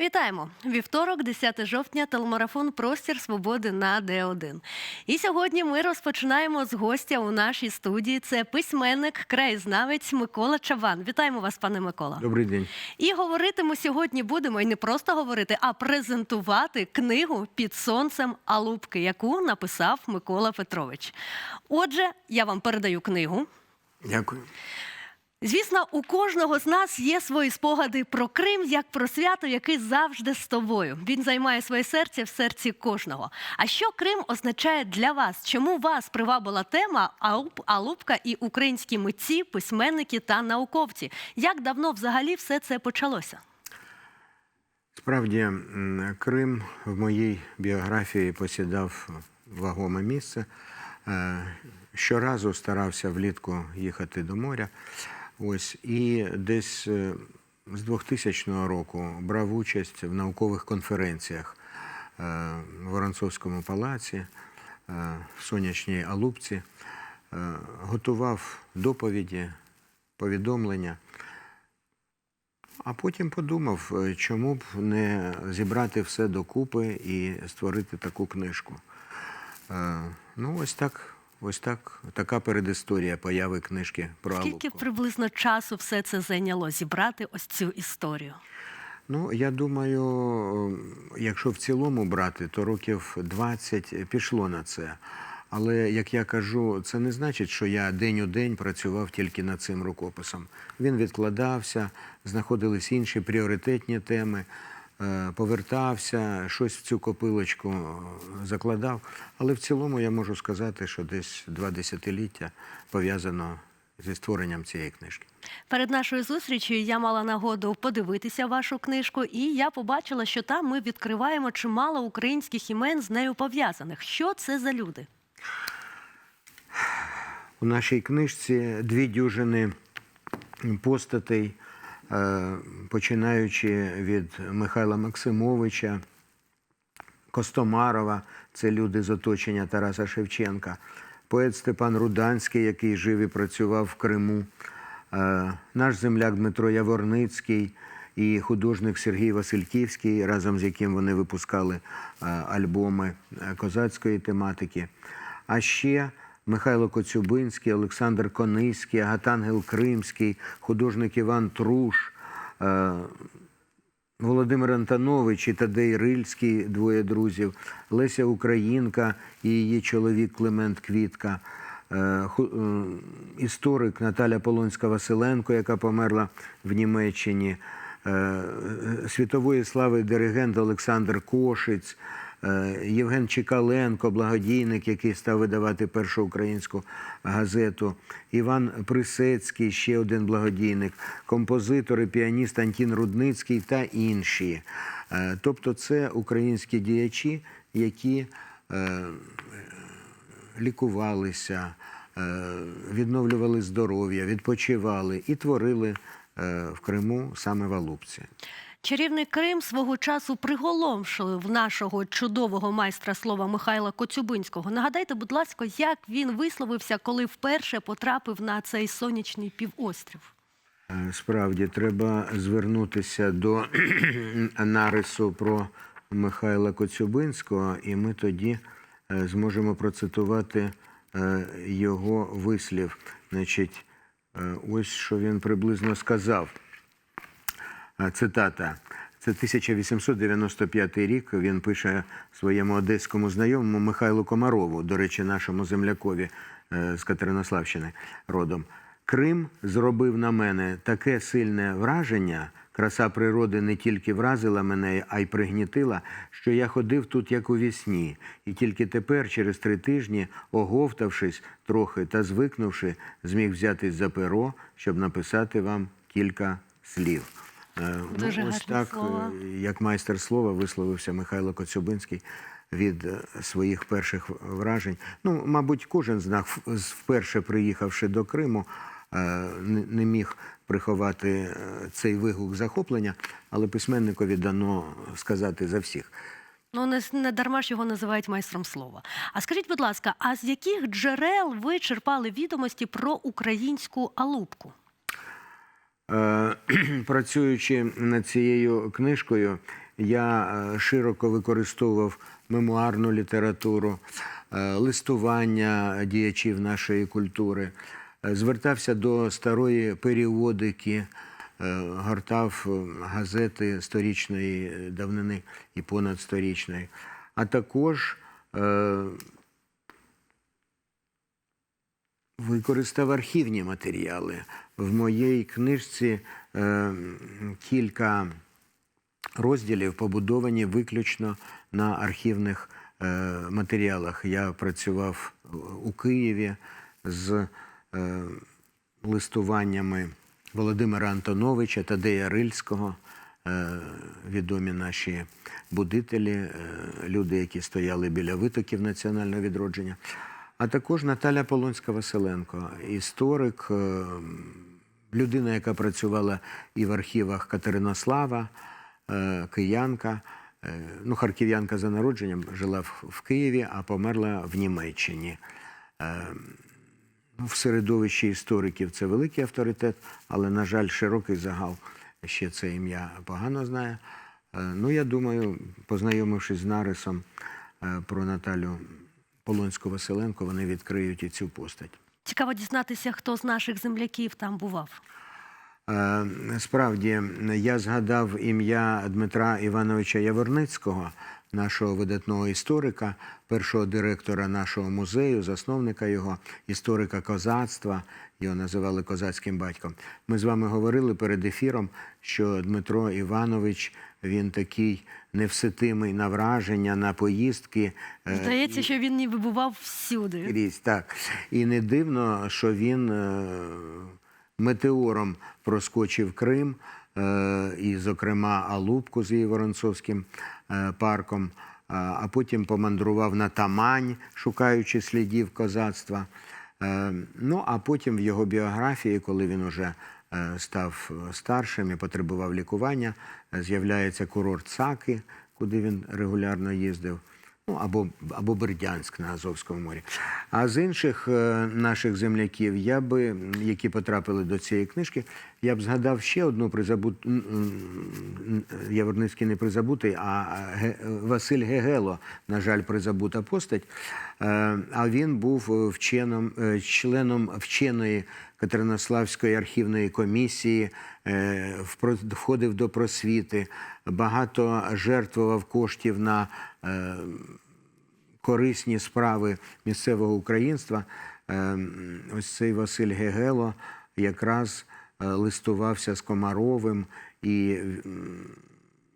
Вітаємо! Вівторок, 10 жовтня, телемарафон Простір Свободи на Д1. І сьогодні ми розпочинаємо з гостя у нашій студії. Це письменник, краєзнавець Микола Чаван. Вітаємо вас, пане Микола. Добрий день. І говорити ми сьогодні будемо і не просто говорити, а презентувати книгу під сонцем Алубки, яку написав Микола Петрович. Отже, я вам передаю книгу. Дякую. Звісно, у кожного з нас є свої спогади про Крим як про свято, яке завжди з тобою. Він займає своє серце в серці кожного. А що Крим означає для вас? Чому вас привабила тема Алуб- Алубка і українські митці, письменники та науковці? Як давно взагалі все це почалося? Справді, Крим в моїй біографії посідав вагоме місце. Е, Щоразу старався влітку їхати до моря. Ось і десь е, з 2000 року брав участь в наукових конференціях е, в Воронцовському палаці, е, в сонячній Алубці, е, готував доповіді, повідомлення. А потім подумав, чому б не зібрати все докупи і створити таку книжку. Ну, ось так, ось так, така передісторія появи книжки про Скільки приблизно часу все це зайняло зібрати ось цю історію? Ну, я думаю, е, якщо в цілому брати, то років 20 пішло на це. Але як я кажу, це не значить, що я день у день працював тільки над цим рукописом. Він відкладався, знаходились інші пріоритетні теми, повертався, щось в цю копилочку е, закладав. Але в цілому я можу сказати, що десь два десятиліття пов'язано зі створенням цієї книжки. Перед нашою зустрічю я мала нагоду подивитися вашу книжку, і я побачила, що там ми відкриваємо чимало українських імен з нею пов'язаних. Що це за люди? У нашій книжці дві дюжини постатей, е, починаючи від Михайла Максимовича, Костомарова, це люди з оточення Тараса Шевченка, поет Степан Руданський, який жив і працював в Криму, е, наш земляк Дмитро Яворницький і художник Сергій Васильківський, разом з яким вони випускали е, альбоми е, козацької тематики. А ще Михайло Коцюбинський, Олександр Кониський, Агатангел Кримський, художник Іван Труш, е, Володимир Антонович і Тадей Рильський, двоє друзів, Леся Українка і її чоловік Климент Квітка, е, е, історик Наталя Полонська-Василенко, яка померла в Німеччині, світової слави диригент Олександр Кошиць, Євген Чекаленко, благодійник, який став видавати першу українську газету, Іван Присецький, ще один благодійник, композитор і піаніст Антін Рудницький та інші. Е, Тобто це українські діячі, які е, лікувалися, е, відновлювали здоров'я, відпочивали і творили е, в Криму саме в Алубці. Чарівний Крим свого часу приголомшили в нашого чудового майстра слова Михайла Коцюбинського. Нагадайте, будь ласка, як він висловився, коли вперше потрапив на цей сонячний півострів. Е, Справді, треба звернутися до нарису про Михайла Коцюбинського, і ми тоді е, зможемо процитувати е, його вислів. Значить, ось що він приблизно сказав. Цитата. Це 1895 рік. Він пише своєму одеському знайомому Михайлу Комарову, до речі, нашому землякові е, з Катеринославщини родом. Крим зробив на мене таке сильне враження. Краса природи не тільки вразила мене, а й пригнітила, що я ходив тут як у вісні. І тільки тепер, через три тижні, оговтавшись трохи та звикнувши, зміг взятись за перо, щоб написати вам кілька слів. Е, Дуже ну, ось так, слова. е, як майстер слова висловився Михайло Коцюбинський від е, своїх перших вражень. Ну, мабуть, кожен з нас, вперше приїхавши до Криму, не міг приховати цей вигук захоплення, але письменникові дано сказати за всіх. Ну не, не дарма ж його називають майстром слова. А скажіть, будь ласка, а з яких джерел ви черпали відомості про українську алубку? Е, Працюючи над цією книжкою, я е, широко використовував мемуарну літературу, е, листування діячів нашої культури, звертався до старої періодики, гортав газети сторічної давнини і понадсторічної, а також використав архівні матеріали. В моїй книжці е, кілька розділів побудовані виключно на архівних е, матеріалах. Я працював у Києві з е, листуваннями Володимира Антоновича Тадея Рильського, е, відомі наші будителі, е, люди, які стояли біля витоків національного відродження. А також Наталя Полонська-Василенко, історик, е, людина, яка працювала і в архівах Катеринослава, е, киянка. Е, Ну, харків'янка за народженням жила в, Києві, а померла в Німеччині. Е, Ну, в середовищі істориків це великий авторитет, але, на жаль, широкий загал ще це ім'я погано знає. Ну, я думаю, познайомившись з нарисом про Наталю Полонську-Василенко, вони відкриють і цю постать. Цікаво дізнатися, хто з наших земляків там бував. Е, Справді, я згадав ім'я Дмитра Івановича Яворницького, нашого видатного історика, першого директора нашого музею, засновника його, історика козацтва. Його називали козацьким батьком. Ми з вами говорили перед ефіром, що Дмитро Іванович він такий невситимий на враження, на поїздки. е, Здається, що він ніби бував всюди. Так. І не дивно, що він е, метеором проскочив Крим, е, і, зокрема, Алубку з її Воронцовським е, парком, а, а потім помандрував на Тамань, шукаючи слідів козацтва. Е, Ну, а потім в його біографії, коли він уже е, став старшим і потребував лікування, е, з'являється курорт Саки, куди він регулярно їздив або, або Бердянськ на Азовському морі. А з інших е, наших земляків, я би, які потрапили до цієї книжки, я б згадав ще одну призабуту, Яворницький не призабутий, а Василь Гегело, на жаль, призабута постать. Е, А він був вченом, е, членом вченої Катеринославської архівної комісії, входив до просвіти, багато жертвував коштів на корисні справи місцевого українства. Е, Ось цей Василь Гегело якраз е, листувався з Комаровим і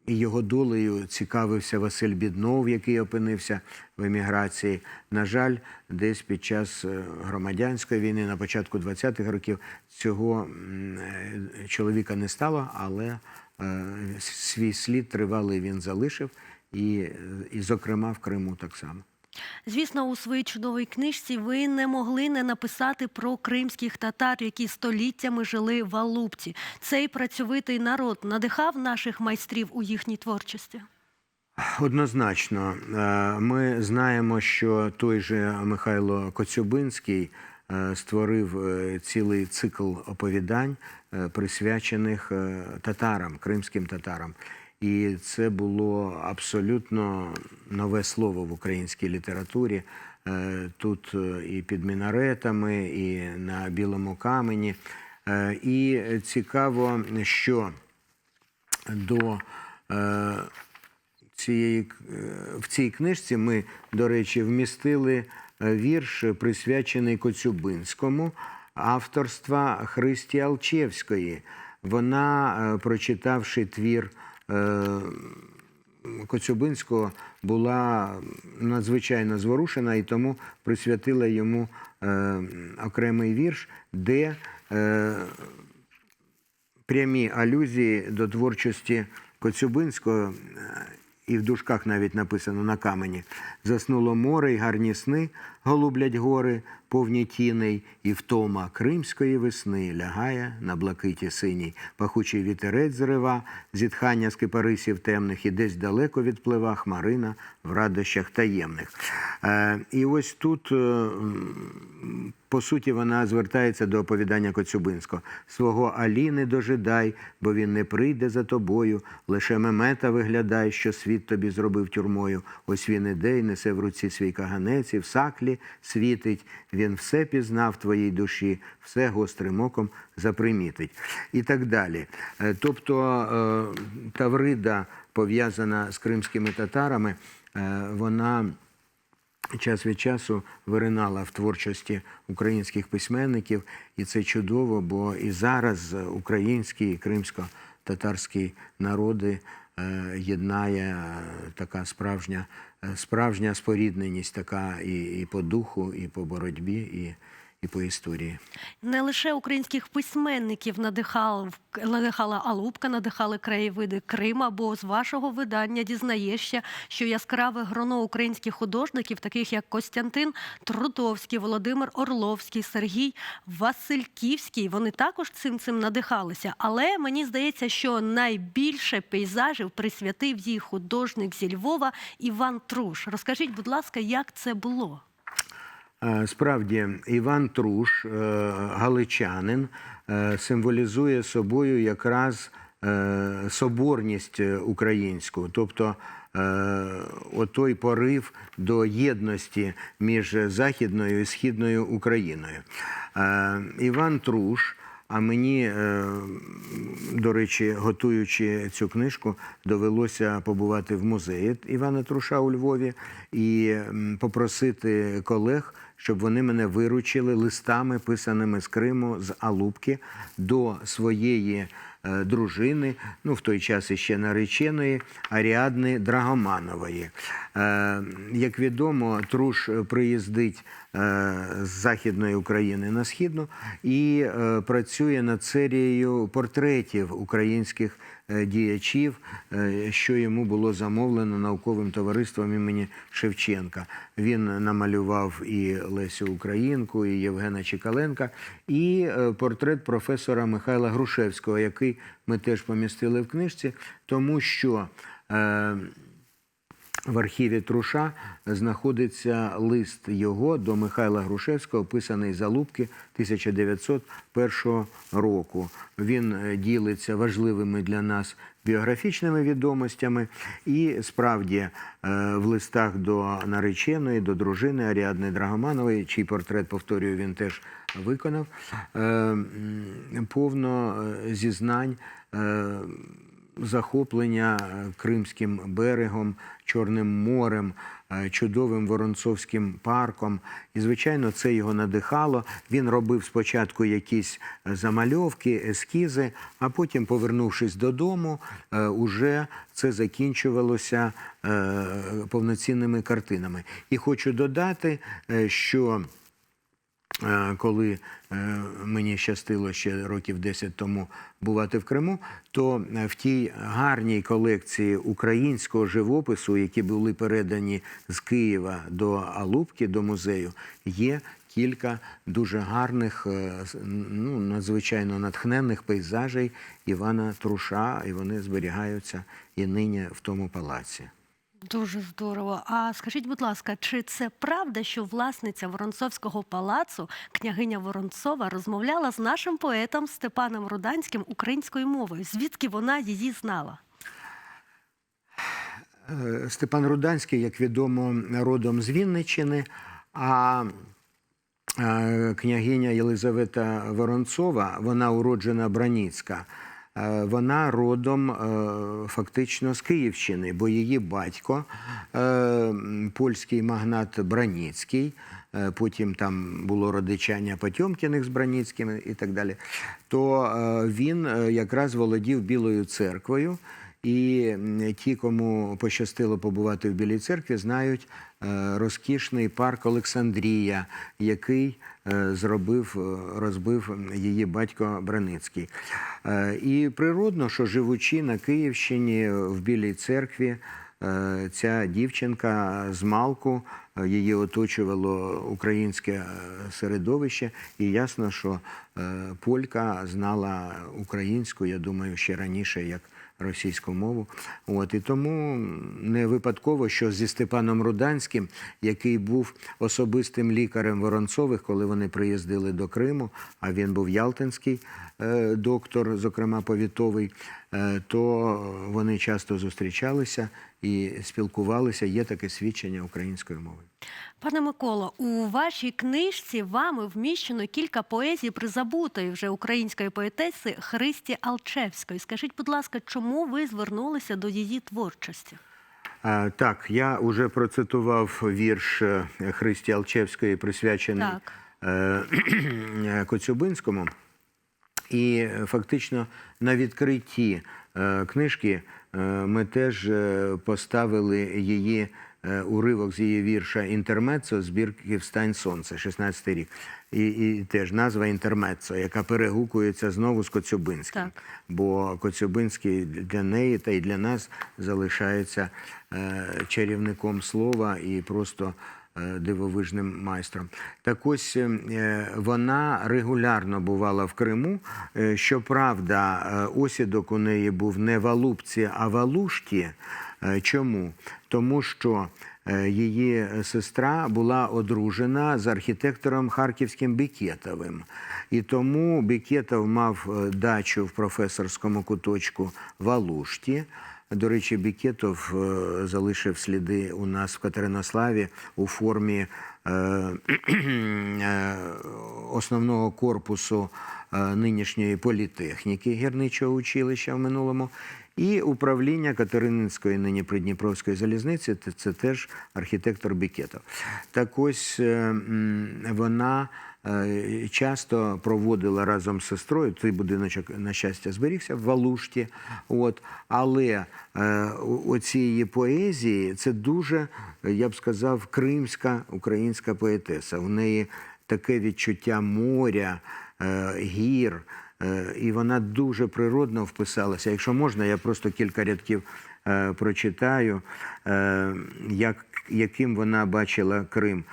і його долею цікавився Василь Біднов, який опинився в еміграції. На жаль, десь під час е, громадянської війни, на початку 20-х років, цього е, чоловіка не стало, але свій слід тривалий він залишив, і, і зокрема в Криму так само. Звісно, у своїй чудовій книжці ви не могли не написати про кримських татар, які століттями жили в Алупці. Цей працьовитий народ надихав наших майстрів у їхній творчості. Однозначно, Е, ми знаємо, що той же Михайло Коцюбинський е, створив е, цілий цикл оповідань, присвячених татарам, кримським татарам. І це було абсолютно нове слово в українській літературі. Е, Тут е, і під мінаретами, і на білому камені. Е, І цікаво, що до цієї, в цій книжці ми, до речі, вмістили вірш, присвячений Коцюбинському, авторства Христі Алчевської. Вона, прочитавши твір Коцюбинського, була надзвичайно зворушена і тому присвятила йому е, окремий вірш, де е, прямі алюзії до творчості Коцюбинського, е, і в дужках навіть написано на камені. Заснуло море й гарні сни, голублять гори, повні тіней, і втома кримської весни лягає на блакиті синій. Пахучий вітерець зрива, зітхання з кипарисів темних, і десь далеко відплива хмарина в радощах таємних. Е, і ось тут. е, по суті, вона звертається до оповідання Коцюбинського. Свого Алі не дожидай, бо він не прийде за тобою. Лише мемета виглядай, що світ тобі зробив тюрмою. Ось він іде й несе в руці свій каганець, і в саклі світить. Він все пізнав твоїй душі, все гострим оком запримітить. І так далі. Е, Тобто е, Таврида, пов'язана з кримськими татарами, е, вона час від часу виринала в творчості українських письменників, і це чудово, бо і зараз українські і кримсько-татарські народи єднає така справжня, справжня спорідненість, така і, і по духу, і по боротьбі, і, і по історії. Не лише українських письменників надихала, надихала Алубка, надихали краєвиди Крима, бо з вашого видання дізнаєшся, що яскраве гроно українських художників, таких як Костянтин Трудовський, Володимир Орловський, Сергій Васильківський, вони також цим цим надихалися. Але мені здається, що найбільше пейзажів присвятив їй художник зі Львова Іван Труш. Розкажіть, будь ласка, як це було? Справді, Іван Труш, е, галичанин, е, символізує собою якраз е, соборність українську, тобто отой порив до єдності між Західною і Східною Україною. Іван Труш. А мені, до речі, готуючи цю книжку, довелося побувати в музеї Івана Труша у Львові і попросити колег, щоб вони мене виручили листами, писаними з Криму, з Алубки, до своєї е, дружини, ну в той час іще нареченої Аріадни Драгоманової. Е, Як відомо, Труш приїздить з Західної України на Східну і е, працює над серією портретів українських е, діячів, е, що йому було замовлено науковим товариством імені Шевченка. Він намалював і Лесю Українку, і Євгена Чекаленка, і е, портрет професора Михайла Грушевського, який ми теж помістили в книжці, тому що. В архіві Труша знаходиться лист його до Михайла Грушевського, писаний Залубки 1901 року. Він е, ділиться важливими для нас біографічними відомостями, і справді е, в листах до нареченої, до дружини Аріадни Драгоманової, чий портрет, повторюю, він теж виконав, е, повно зізнань. Захоплення е, Кримським берегом, Чорним морем, е, чудовим Воронцовським парком. І, звичайно, це його надихало. Він робив спочатку якісь е, замальовки, ескізи, а потім, повернувшись додому, уже це закінчувалося повноцінними картинами. І хочу додати, що коли е, мені щастило ще років 10 тому бувати в Криму, то е, в тій гарній колекції українського живопису, які були передані з Києва до Алубки, до музею, є кілька дуже гарних, е, ну, надзвичайно натхненних пейзажей Івана Труша, і вони зберігаються і нині в тому палаці. Дуже здорово. А скажіть, будь ласка, чи це правда, що власниця Воронцовського палацу, княгиня Воронцова, розмовляла з нашим поетом Степаном Руданським українською мовою? Звідки вона її знала? Е, Степан Руданський, як відомо, родом з Вінниччини, а е, княгиня Єлизавета Воронцова, вона уроджена Браніцька. Е, Вона родом е, фактично з Київщини, бо її батько, е, польський магнат Браніцький, потім там було родичання Потьомкіних з Браніцькими і так далі, то він якраз володів Білою церквою. І ті, кому пощастило побувати в Білій церкві, знають розкішний парк Олександрія, який е, зробив, е, розбив її батько Браницький. Е, І природно, що живучи на Київщині в Білій церкві, е, ця дівчинка з Малку, е, її оточувало українське е, середовище, і ясно, що е, полька знала українську, я думаю, ще раніше як російську мову. От і тому не випадково, що зі Степаном Руданським, який був особистим лікарем Воронцових, коли вони приїздили до Криму, а він був ялтинський е, доктор, зокрема повітовий, е, то вони часто зустрічалися і спілкувалися. Є таке свідчення української мови. Пане Миколо, у вашій книжці вами вміщено кілька поезій призабутої вже української поетеси Христі Алчевської. Скажіть, будь ласка, чому ви звернулися до її творчості? Так, я вже процитував вірш е, Христі Алчевської, присвячений Так. е, Коцюбинському. І е, фактично на відкритті книжки ми теж е, поставили її е, уривок з її вірша Інтермецо збірки Встань сонце, 16 рік. І, і теж назва Інтермецо, яка перегукується знову з Коцюбинським. Так. Бо Коцюбинський для неї та й для нас залишається е, чарівником слова і просто е, дивовижним майстром. Так ось е, вона регулярно бувала в Криму. Е, Щоправда, е, осідок у неї був не в Алупці, а в Алушті. Е, Чому? Тому що е, її сестра була одружена з архітектором Харківським Бікетовим. І тому Бікетов мав е, дачу в професорському куточку в Алушті. До речі, Бікетов е, залишив сліди у нас в Катеринославі у формі е, е, основного корпусу нинішньої політехніки гірничого училища в минулому. І управління Катерининської нині Придніпровської залізниці це, теж архітектор Бікетов. Так ось вона часто проводила разом з сестрою. Цей будиночок, на щастя, зберігся в Валушті. От. Але е, оці її поезії це дуже, е, я б сказав, кримська українська поетеса. У неї таке відчуття моря, е, гір. Е, І вона дуже природно вписалася. Якщо можна, я просто кілька рядків е, прочитаю, е, як, яким вона бачила Крим.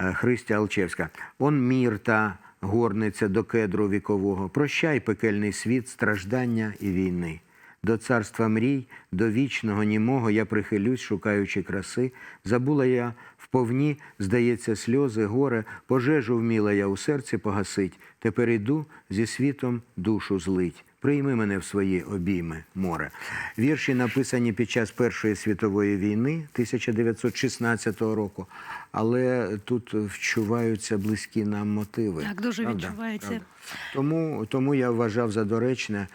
Е, Христя Алчевська. Он мірта, горниця до кедру вікового. Прощай, пекельний світ, страждання і війни. До царства мрій, до вічного німого я прихилюсь, шукаючи краси. Забула я вповні, здається, сльози, горе, пожежу вміла я у серці погасить. Тепер іду зі світом душу злить. Прийми мене в свої обійми, море. Вірші написані під час Першої світової війни 1916 року, але тут вчуваються близькі нам мотиви. Так, дуже Правда? відчувається. Правда. Тому, тому я вважав за доречне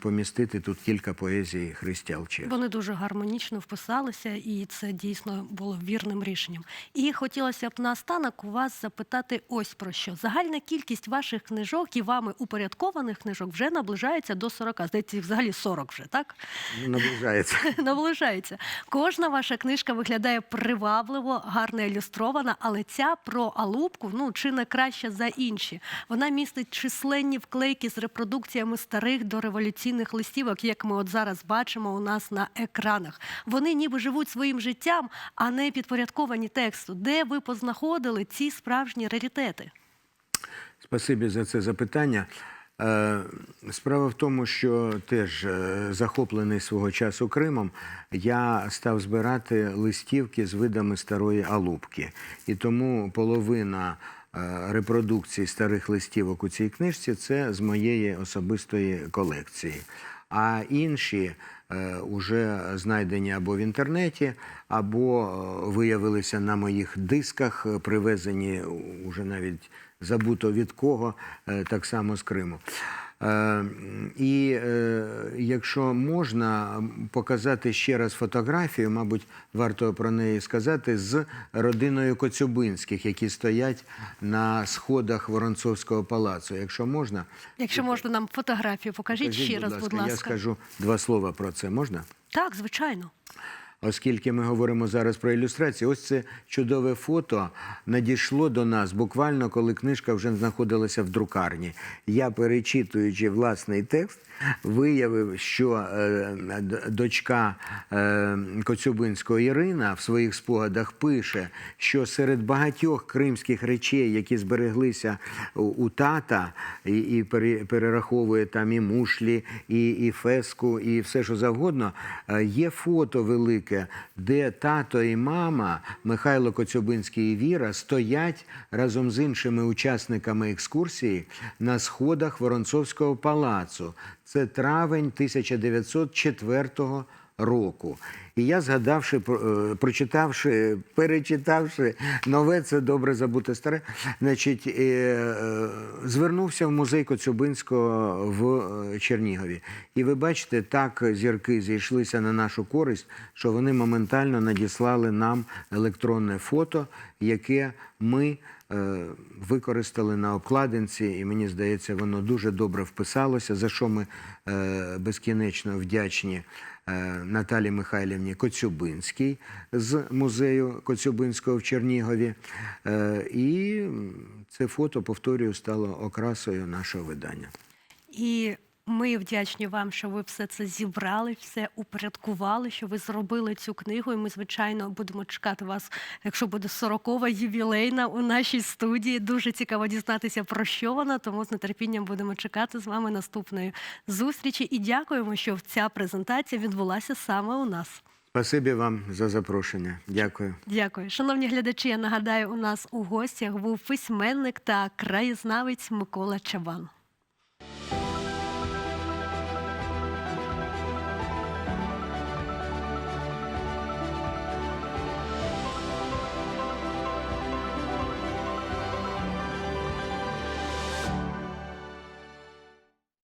помістити тут кілька поезій Алчевської. Вони дуже гармонічно вписалися, і це дійсно було вірним рішенням. І хотілося б наостанок у вас запитати ось про що. Загальна кількість ваших книжок і вами упорядкованих книжок вже наближається до 40. Здається, взагалі 40 вже, так? Наближається. наближається. Кожна ваша книжка виглядає привабливо, гарно ілюстрована, але ця про Алубку ну чи не краща за інші. Вона містить численні вклейки з репродукціями старих дореволюційних листівок, як ми от зараз бачимо у нас на екранах. Вони ніби живуть своїм життям, а не підпорядковані тексту. Де ви познаходили ці справжні раритети? Спасибі за це запитання. Е, Справа в тому, що теж е, захоплений свого часу Кримом, я став збирати листівки з видами старої Алубки. І тому половина репродукцій старих листівок у цій книжці це з моєї особистої колекції. А інші вже знайдені або в інтернеті, або е, виявилися на моїх дисках, е, привезені уже навіть забуто від кого, е, так само з Криму. Е, І е, якщо можна показати ще раз фотографію, мабуть, варто про неї сказати, з родиною Коцюбинських, які стоять на сходах Воронцовського палацу. Якщо можна, Якщо можна нам фотографію, покажіть скажіть, ще раз, будь ласка. я скажу два слова про це. Можна? Так, звичайно. Оскільки ми говоримо зараз про ілюстрацію. Ось це чудове фото надійшло до нас буквально, коли книжка вже знаходилася в друкарні. Я, перечитуючи власний текст, виявив, що е, дочка е, Коцюбинського Ірина в своїх спогадах пише, що серед багатьох кримських речей, які збереглися у, тата, і, і перераховує там і мушлі, і, і феску, і все, що завгодно, е, є фото велике, де тато і мама Михайло Коцюбинський і Віра стоять разом з іншими учасниками екскурсії на сходах Воронцовського палацу. Це травень 1904 року. І я, згадавши, е, прочитавши, перечитавши нове, це добре забути старе, значить, е, е, звернувся в музей Коцюбинського в Чернігові. І ви бачите, так зірки зійшлися на нашу користь, що вони моментально надіслали нам електронне фото, яке ми використали на обкладинці, і мені здається, воно дуже добре вписалося, за що ми безкінечно вдячні Наталі Михайлівні Коцюбинській з музею Коцюбинського в Чернігові. Е, І це фото, повторюю, стало окрасою нашого видання. І ми вдячні вам, що ви все це зібрали, все упорядкували, що ви зробили цю книгу. І ми, звичайно, будемо чекати вас, якщо буде 40-ва ювілейна у нашій студії. Дуже цікаво дізнатися про що вона. Тому з нетерпінням будемо чекати з вами наступної зустрічі. І дякуємо, що ця презентація відбулася саме у нас. Спасибі вам за запрошення. Дякую. Дякую, шановні глядачі. Я нагадаю, у нас у гостях був письменник та краєзнавець Микола Чабан.